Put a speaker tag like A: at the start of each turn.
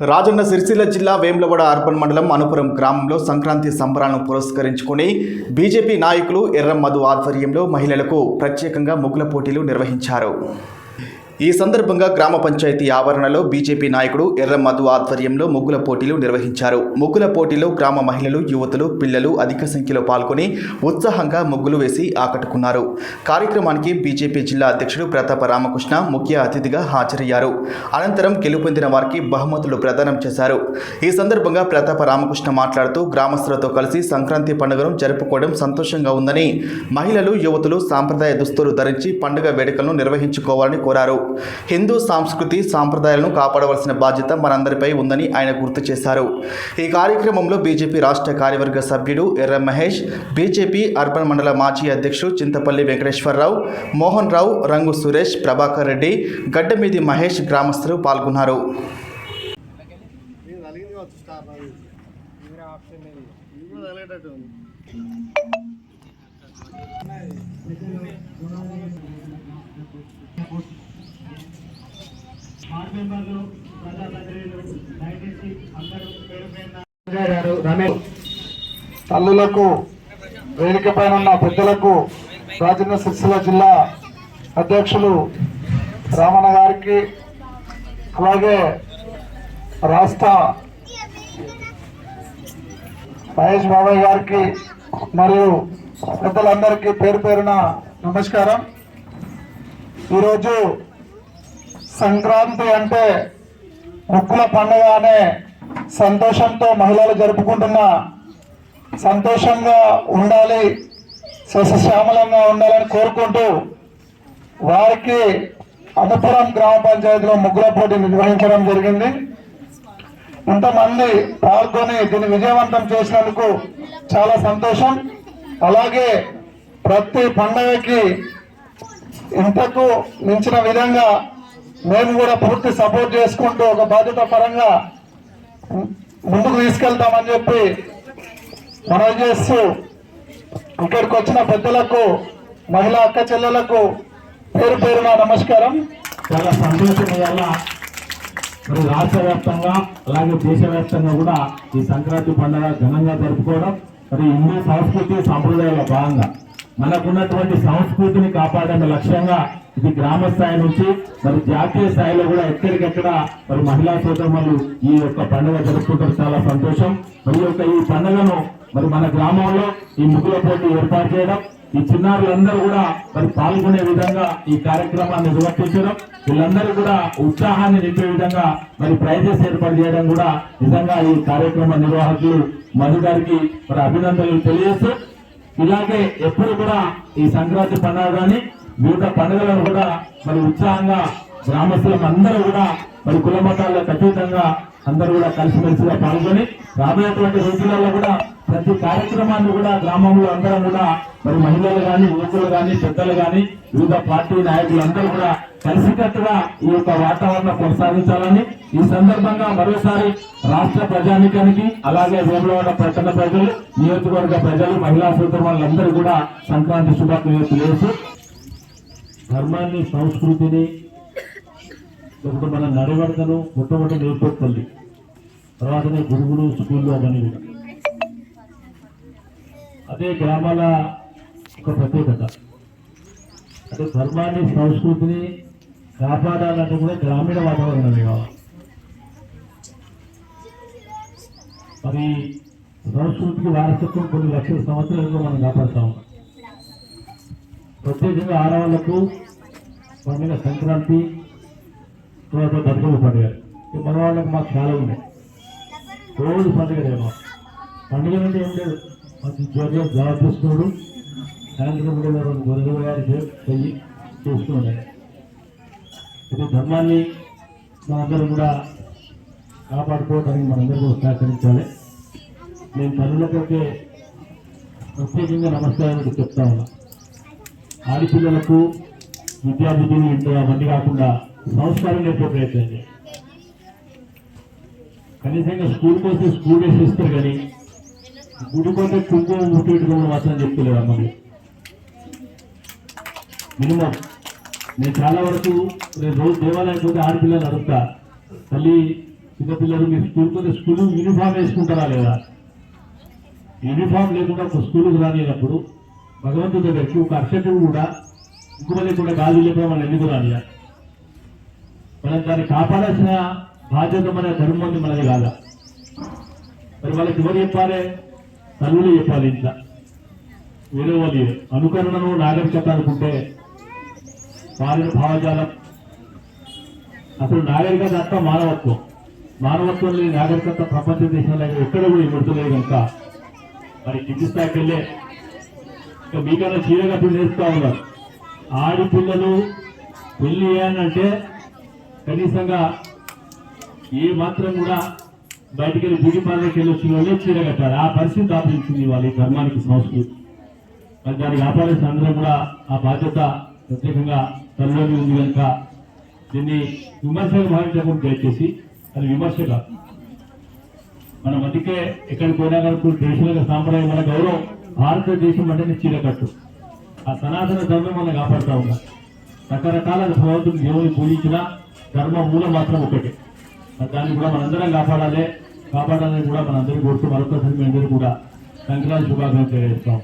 A: రాజన్న సిరిసిల్ల జిల్లా వేములవాడ అర్బన్ మండలం అనుపురం గ్రామంలో సంక్రాంతి సంబరాలను పురస్కరించుకుని బీజేపీ నాయకులు ఎర్రం మధు ఆధ్వర్యంలో మహిళలకు ప్రత్యేకంగా ముగ్గుల పోటీలు నిర్వహించారు. ఈ సందర్భంగా గ్రామ పంచాయతీ ఆవరణలో బీజేపీ నాయకుడు ఎర్ర మధు ఆధ్వర్యంలో ముగ్గుల పోటీలు నిర్వహించారు. ముగ్గుల పోటీలో గ్రామ మహిళలు యువతులు పిల్లలు అధిక సంఖ్యలో పాల్గొని ఉత్సాహంగా ముగ్గులు వేసి ఆకట్టుకున్నారు. కార్యక్రమానికి బీజేపీ జిల్లా అధ్యక్షుడు ప్రతాప రామకృష్ణ ముఖ్య అతిథిగా హాజరయ్యారు. అనంతరం గెలుపొందిన వారికి బహుమతులు ప్రదానం చేశారు. ఈ సందర్భంగా ప్రతాప రామకృష్ణ మాట్లాడుతూ గ్రామస్తులతో కలిసి సంక్రాంతి పండుగను జరుపుకోవడం సంతోషంగా ఉందని మహిళలు యువతులు సాంప్రదాయ దుస్తులు ధరించి పండుగ వేడుకలను నిర్వహించుకోవాలని కోరారు. హిందూ సంస్కృతి సాంప్రదాయాలను కాపాడవలసిన బాధ్యత మనందరిపై ఉందని ఆయన గుర్తు చేశారు. ఈ కార్యక్రమంలో బీజేపీ రాష్ట్ర కార్యవర్గ సభ్యుడు ఎర్ర మహేష్ బీజేపీ అర్బన్ మండల మాజీ అధ్యక్షుడు చింతపల్లి వెంకటేశ్వరరావు మోహన్ రావు రంగు సురేష్ ప్రభాకర్ రెడ్డి గడ్డమీది మహేష్ గ్రామస్తులు పాల్గొన్నారు.
B: నేను కలిగింది కావచ్చు స్టార్ అది ఇది కూడా తగిలేటట్టు ఉంది
C: గారు తల్లులకు వేదిక పైన ఉన్న పెద్దలకు రాజన్న సిరిసిల్ల జిల్లా అధ్యక్షులు రామణ గారికి అలాగే రాష్ట్ర మహేష్ బాబాయ్ గారికి మరియు పెద్దలందరికీ పేరు పేరున నమస్కారం. ఈరోజు సంక్రాంతి అంటే ముక్కుల పండుగ అనే సంతోషంతో మహిళలు జరుపుకుంటున్న సంతోషంగా ఉండాలి సస్యశ్యామలంగా ఉండాలని కోరుకుంటూ వారికి అనుపురం గ్రామ పంచాయతీలో ముగ్గుల పోటీ నిర్వహించడం జరిగింది. ఇంతమంది పాల్గొని దీన్ని విజయవంతం చేసినందుకు చాలా సంతోషం. అలాగే ప్రతి పండగకి ఇంతకు మించిన విధంగా మేము కూడా పూర్తి సపోర్ట్ చేసుకుంటూ ఒక బాధ్యత పరంగా ముందుకు తీసుకెళ్తామని చెప్పి మనవి చేస్తూ ఇక్కడికి వచ్చిన పెద్దలకు మహిళా అక్క చెల్లెలకు పేరు పేరున నమస్కారం.
D: చాలా సంతోషం వల్ల మరి రాష్ట్ర వ్యాప్తంగా అలాగే దేశవ్యాప్తంగా కూడా ఈ సంక్రాంతి పండుగ ఘనంగా జరుపుకోవడం మరి హిందూ సంస్కృతి సంప్రదాయాల భాగంగా. మనకున్నటువంటి సంస్కృతిని కాపాడన్న లక్ష్యంగా ఇది గ్రామ స్థాయి నుంచి మరి జాతీయ స్థాయిలో కూడా ఎక్కడికెక్కడ మరి మహిళా సోదరులు ఈ యొక్క పండుగ జరుపుకుంటారు చాలా సంతోషం. మరి యొక్క ఈ పండుగను మరి మన గ్రామంలో ఈ ముగ్గుల పోటీ ఏర్పాటు చేయడం ఈ చిన్నారులందరూ కూడా మరి పాల్గొనే విధంగా ఈ కార్యక్రమాన్ని నిర్వర్తించడం వీళ్ళందరూ కూడా ఉత్సాహాన్ని నింపే విధంగా మరి ప్రైజెస్ ఏర్పాటు చేయడం కూడా నిజంగా ఈ కార్యక్రమ నిర్వాహకులు మధు గారికి మరి అభినందనలు తెలియజేస్తూ ఇలాగే ఎప్పుడు కూడా ఈ సంక్రాంతి పండుగ కానీ వివిధ పండుగలను కూడా మరి ఉత్సాహంగా గ్రామస్తులం అందరూ కూడా మరి కుల మతాలకు అతీతంగా అందరూ కూడా కలిసిమెలిసిగా పాల్గొని రాబోయేటువంటి రోజులలో కూడా ప్రతి కార్యక్రమాన్ని కూడా గ్రామంలో అందరం కూడా మరి మహిళలు కానీ యువకులు కానీ పెద్దలు కానీ వివిధ పార్టీ నాయకులు అందరూ కూడా కలిసికట్టుగా ఈ యొక్క వాతావరణం కొనసాగించాలని ఈ సందర్భంగా మరోసారి రాష్ట్ర ప్రజానికానికి అలాగే వేములవాడ పట్టణ ప్రజలు నియోజకవర్గ ప్రజలు మహిళా సోదరులందరూ కూడా సంక్రాంతి శుభాకాంక్షలు తెలియజేస్తూ ధర్మాన్ని సంస్కృతిని మన నడవడికను మొట్టమొదటి నేర్పడుతుంది తర్వాతనే గురువులు స్కూల్లో అవన్నీ కూడా అదే గ్రామాల ఒక ప్రత్యేకత. అంటే ధర్మాన్ని సంస్కృతిని కాపాడాలంటే కూడా గ్రామీణ వాతావరణమే కావాలి మరి సంస్కృతికి వారసత్వం కొన్ని లక్షల సంవత్సరాలుగా మనం కాపాడుతాం ప్రత్యేకంగా ఆడవాళ్ళకు పండుగ సంక్రాంతి తర్వాత బతుకమ్మ పండుగ. ఈ మగవాళ్ళకి మాకు చాలా ఉన్నాయి. రోజు పండుగ పండుగ అంటే ఏం లేదు. మాకు ఉద్యోగం జాబ్ సాయంత్రం కూడా రెండు గొర్రెలు గారి చెయ్యి చేసుకున్నాయి ఇది ధర్మాన్ని మనందరం కూడా కాపాడుకోవడానికి మనందరూ సహకరించాలి. నేను తల్లులకైతే ప్రత్యేకంగా నమస్కారాలు చెప్తా ఉన్నా. ఆడపిల్లలకు విద్యాబుద్ధులు ఇంట్లో అవన్నీ కాకుండా సంస్కారం నేర్పే ప్రయత్నం కనీసంగా స్కూల్కి వస్తే స్కూల్ వేసి ఇస్తారు కానీ గుడి కొంటే కుంకుమ ముట్టి పెట్టుకోమని మాత్రం చెప్తలేరు అమ్మని మినిమం. నేను చాలా వరకు నేను రోజు దేవాలయం పోతే ఆడపిల్లలు అడుగుతా. తల్లి చిన్నపిల్లలు మీ స్కూల్ పోతే స్కూల్ యూనిఫామ్ వేసుకుంటారా లేదా? యూనిఫామ్ లేకుండా ఒక స్కూల్కి రానినప్పుడు భగవంతుడి దగ్గరికి ఒక అక్షకుడు కూడా ఇంకో లేకుండా గాజు లేకుండా మనం ఎందుకు రానియా? మనం దాన్ని కాపాడాల్సిన బాధ్యత మన ధర్మం మనది కాదా? మరి వాళ్ళకి ఎవరు చెప్పాలి? తల్లులు చెప్పాలి ఇంట్లో వేరే వాళ్ళు అనుకరణను నాగరికత అనుకుంటే వారిని భావజాలం. అసలు నాగరికత అంత మానవత్వం. మానవత్వం లేని నాగరికత ప్రపంచ దేశంలో ఎక్కడ కూడా ఇవ్వడలేదు కనుక. మరి కింది స్థాయికి వెళ్ళే ఇంకా మీకన్నా చీరగా పిల్లలు నేర్పుతా ఉన్నారు. ఆడపిల్లలు పెళ్ళి అంటే కనీసంగా ఏ మాత్రం కూడా బయటికి వెళ్ళి బ్యూటీ పార్లర్కి వెళ్ళి వచ్చిన వాళ్ళే చీర కట్టారు. ఆ పరిస్థితి దాపించింది వాళ్ళ ధర్మానికి సంస్కృతి. మరి దాని కాపాడాల్సిన అందరం కూడా ఆ బాధ్యత ప్రత్యేకంగా తల్లిలోని ఉంది కనుక దీన్ని విమర్శగా భావించకుండా దయచేసి అది విమర్శ కాదు మన మధ్యకే ఎక్కడికి పోయినా కనుక దేశంలో సాంప్రదాయం మన గౌరవం భారతదేశం అంటేనే చీరకట్టు ఆ సనాతన ధర్మం మనం కాపాడుతూ ఉన్నాం రకరకాల భగవంతుని దేవుని పూజించిన ధర్మ మూలం మాత్రం ఒకటే దాన్ని కూడా మనందరం కాపాడాలి. కాపాడాలని కూడా మనందరికీ కోరుతూ మరొకసారి మీ అందరూ కూడా సంక్రాంతి శుభాకాంక్షలు చేస్తాం